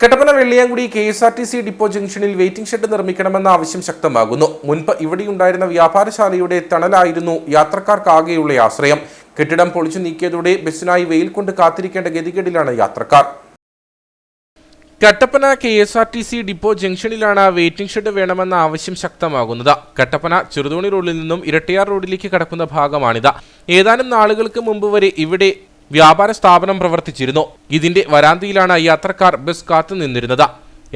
Kattappana Velliyamkudi K S R T C depot ജംഗ്ഷനിൽ waiting shed നിർമ്മിക്കണമെന്ന ആവശ്യം ശക്തമാകുന്നു. മുൻപ് ഇവിടെയുണ്ടായിരുന്ന വ്യാപാരശാലയുടെ തണലായിരുന്നു യാത്രക്കാർക്കാകെയുള്ള ആശ്രയം. കെട്ടിടം പൊളിച്ചു നീക്കിയതോടെ ബസ്സിനായി വെയിൽ കൊണ്ട് കാത്തിരിക്കേണ്ട ഗതികേടിലാണ് യാത്രക്കാർ. Kattappana K S R T C depot ജംഗ്ഷനിലാണ് waiting shed വേണമെന്ന ആവശ്യം ശക്തമാകുന്നത്. കട്ടപ്പന ചെറുതോണി റോഡിൽ നിന്നും ഇരട്ടിയാർ റോഡിലേക്ക് കടക്കുന്ന ഭാഗമാണിത്. ഏതാനും നാളുകൾക്ക് മുമ്പ് വരെ ഇവിടെ വ്യാപാര സ്ഥാപനം പ്രവർത്തിച്ചിരുന്നു. ഇതിന്റെ വരാന്തിയിലാണ് യാത്രക്കാർ ബസ് കാത്തു നിന്നിരുന്നത്.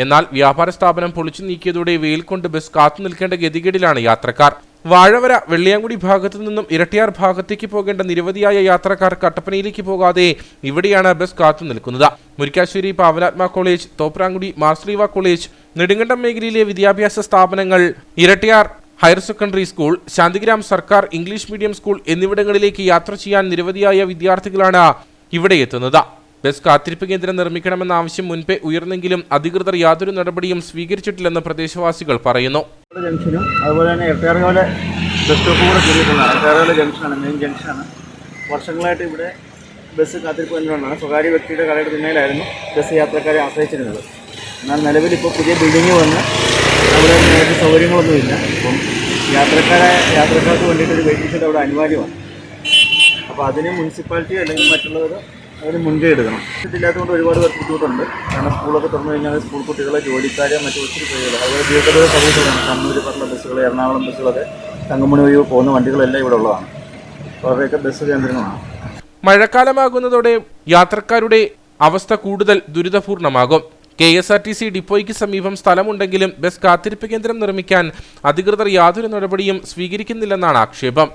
എന്നാൽ വ്യാപാര സ്ഥാപനം പൊളിച്ചു നീക്കിയതോടെ വെയിൽ കൊണ്ട് ബസ് കാത്തു നിൽക്കേണ്ട ഗതികേടിലാണ് യാത്രക്കാർ. വാഴവര വെള്ളിയാങ്കുടി ഭാഗത്തു നിന്നും ഇരട്ടിയാർ ഭാഗത്തേക്ക് പോകേണ്ട നിരവധിയായ യാത്രക്കാർ കട്ടപ്പനയിലേക്ക് പോകാതെ ഇവിടെയാണ് ബസ് കാത്തു നിൽക്കുന്നത്. മുരിക്കാശ്ശേരി പാവനാത്മ കോളേജ് തോപ്രാങ്കുടി മാർസ്ലീവ കോളേജ് നെടുങ്കണ്ടം മേഖലയിലെ വിദ്യാഭ്യാസ സ്ഥാപനങ്ങൾ Erattayar higher secondary school Santhigram സർക്കാർ ഇംഗ്ലീഷ് മീഡിയം സ്കൂൾ എന്നിവിടങ്ങളിലേക്ക് യാത്ര ചെയ്യാൻ നിരവധിയായ വിദ്യാർത്ഥികളാണ് ഇവിടെ എത്തുന്നത്. ബസ് കാത്തിരിപ്പ് കേന്ദ്രം നിർമ്മിക്കണമെന്ന ആവശ്യം മുൻപേ ഉയർന്നെങ്കിലും അധികൃതർ യാതൊരു നടപടിയും സ്വീകരിച്ചിട്ടില്ലെന്ന് പ്രദേശവാസികൾ പറയുന്നു. ജംഗ്ഷനും അതുപോലെ തന്നെ ബസ് മെയിൻ വർഷങ്ങളായിട്ട് ഇവിടെ ബസ് കാത്തിരിപ്പ് കേന്ദ്രമാണ്. സ്വകാര്യ വ്യക്തിയുടെ കടയുടെ പിന്നിലായിരുന്നു ബസ് യാത്രക്കാരെ ആശ്രയിച്ചിരുന്നത്. എന്നാൽ നിലവിൽ ഇപ്പോൾ പുതിയ ബിൽഡിംഗ് വന്ന് അവിടെ സൗകര്യങ്ങളൊന്നുമില്ല. അപ്പം യാത്രക്കാരെ യാത്രക്കാർക്ക് വേണ്ടിയിട്ട് ഒരു വെയിറ്റിംഗ് ഷെഡ് അവിടെ അനിവാര്യമാണ്. അപ്പോൾ അതിന് മുനിസിപ്പാലിറ്റി അല്ലെങ്കിൽ മറ്റുള്ളവർ അതിന് മുൻകൈ എടുക്കണം. ഇല്ലാത്തതുകൊണ്ട് ഒരുപാട് പേർക്ക് ബുദ്ധിമുട്ടുണ്ട്. കാരണം സ്കൂളൊക്കെ തുറന്നു കഴിഞ്ഞാൽ സ്കൂൾ കുട്ടികളെ ജോലിക്കാരെ മറ്റു ഒത്തിരി പേരുകൾ അതുപോലെ ദീർഘദൂര സർവീസുകളാണ് കണ്ണൂർ പറഞ്ഞ ബസ്സുകൾ എറണാകുളം ബസ്സുകളൊക്കെ തങ്കമണി വഴി പോകുന്ന വണ്ടികളെല്ലാം ഇവിടെ ഉള്ളതാണ്. അവരുടെയൊക്കെ ബസ് കേന്ദ്രങ്ങളാണ്. മഴക്കാലമാകുന്നതോടെ യാത്രക്കാരുടെ അവസ്ഥ കൂടുതൽ ദുരിതപൂർണമാകും. K S R T C ഡിപ്പോയ്ക്ക് സമീപം സ്ഥലമുണ്ടെങ്കിലും ബസ് കാത്തിരിപ്പ് കേന്ദ്രം നിർമ്മിക്കാൻ അധികൃതർ യാതൊരു നടപടിയും സ്വീകരിക്കുന്നില്ലെന്നാണ് ആക്ഷേപം.